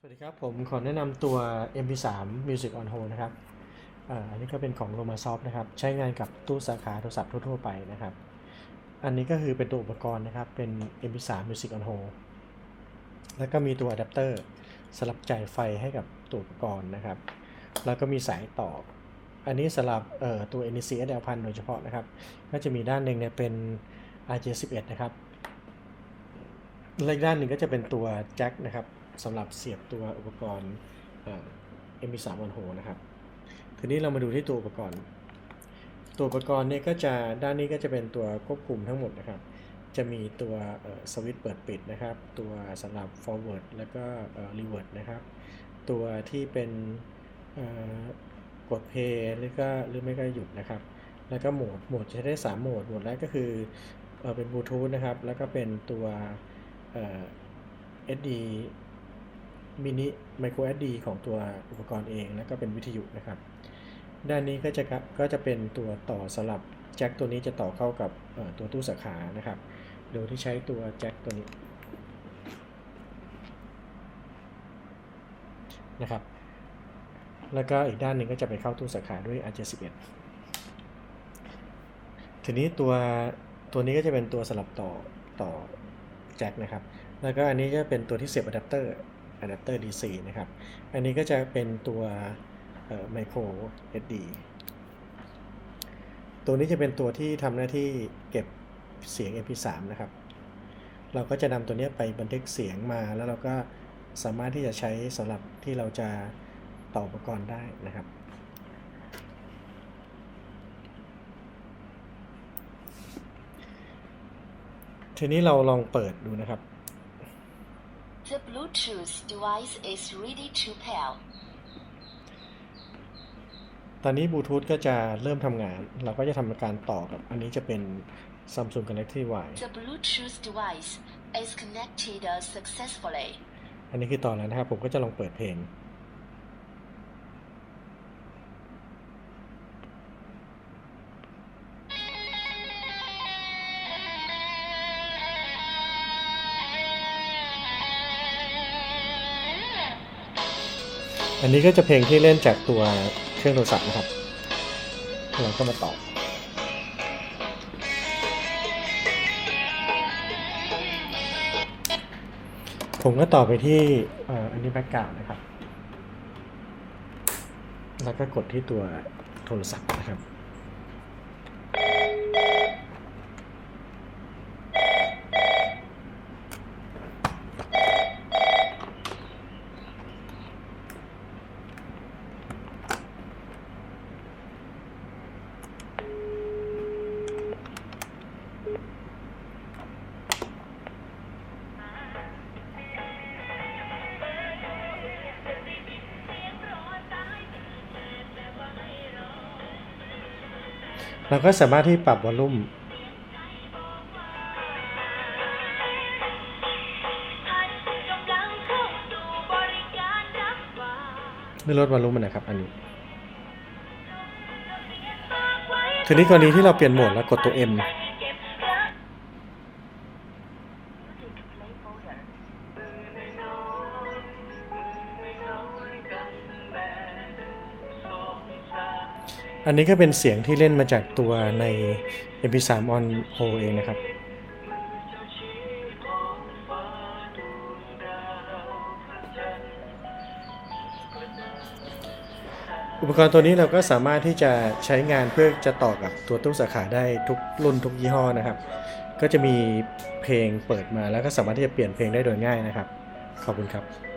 สวัสดีครับ ผมขอแนะนำตัว MP3 Music on Hold นะครับอันนี้ก็เป็นของ Romasoft นะครับ ใช้งานกับตู้สาขาโทรศัพท์ทั่ว ๆ ไปนะครับ อันนี้ก็คือเป็นตัวอุปกรณ์นะครับ เป็น MP3 Music on Hold แล้วก็มีตัวอะแดปเตอร์สลับจ่ายไฟให้กับตัวอุปกรณ์นะครับ แล้วก็มีสายต่อ อันนี้สลับตัว NEC SL1000 โดยเฉพาะนะครับ ก็จะมีด้านหนึ่งเนี่ยเป็น RJ11 นะครับและอีกด้านหนึ่งก็จะเป็นตัวแจ็คนะครับ สำหรับเสียบตัวอุปกรณ์เอ่อ MP3 on hold นะครับทีนี้เรามาดูที่ตัวอุปกรณ์ ตัวอุปกรณ์เนี่ยก็จะด้านนี้ก็จะเป็นตัวควบคุมทั้งหมดนะครับ จะมีตัวสวิตช์เปิดปิดนะครับ ตัวสำหรับ forward แล้วก็ revert นะครับ ตัวที่เป็นกด play หรือก็หรือไม่ก็หยุดนะครับ แล้วก็โหมดโหมดจะใช้ได้ 3 โหมดโหมดแรกก็คือเอเป็นบลูทูธนะครับ แล้วก็เป็นตัว SD มินิไมโคร SD ของตัวอุปกรณ์เองแล้วก็เป็นวิทยุนะครับ ด้านนี้ก็จะก็จะเป็นตัวต่อสลับแจ็คตัวนี้จะต่อเข้ากับตัวตู้สาขานะครับ โดยที่ใช้ตัวแจ็คตัวนี้นะครับ แล้วก็อีกด้านหนึ่งก็จะไปเข้าตู้สาขาด้วย R71 ทีนี้ตัวตัวนี้ก็จะเป็นตัวสลับต่อต่อแจ็คนะครับ แล้วก็อันนี้จะเป็นตัวที่เสียบอะแดปเตอร์ อะแดปเตอร์ DC นะครับ อันนี้ก็จะเป็นตัวไมโคร SD ตัวนี้จะเป็นตัวที่ทำหน้าที่เก็บเสียง MP3 นะครับ เราก็จะนำตัวนี้ไปบันทึกเสียงมาแล้วเราก็สามารถที่จะใช้สำหรับที่เราจะต่ออุปกรณ์ได้นะครับทีนี้เราลองเปิดดูนะครับ The Bluetooth device is ready to pair. ตอนนี้บลูทูธก็จะเริ่มทำงาน เราก็จะทำการต่อกับ อันนี้จะเป็น Samsung Galaxy Y The Bluetooth device is connected successfully. อันนี้คือต่อแล้วนะครับ ผมก็จะลองเปิดเพลง อันนี้ก็จะเพลงที่เล่นจากตัวเครื่องโทรศัพท์นะครับ เราก็มาต่อผมก็ต่อไปที่อันนี้แบ็กกราวนะครับ แล้วก็กดที่ตัวโทรศัพท์นะครับ เราก็สามารถที่ปรับวอลลุ่มไม่ลดวอลลุ่มมันนะครับ อันนี้ ทีนี้กรณีที่เราเปลี่ยนโหมดแล้วกดตัว M อันนี้ก็เป็นเสียงที่เล่นมาจากตัวใน MP3 on hold เองนะครับ อุปกรณ์ตัวนี้เราก็สามารถที่จะใช้งานเพื่อจะต่อกับตัวตู้สาขาได้ทุกรุ่นทุกยี่ห้อนะครับ ก็จะมีเพลงเปิดมาแล้วก็สามารถที่จะเปลี่ยนเพลงได้โดยง่ายนะครับ ขอบคุณครับ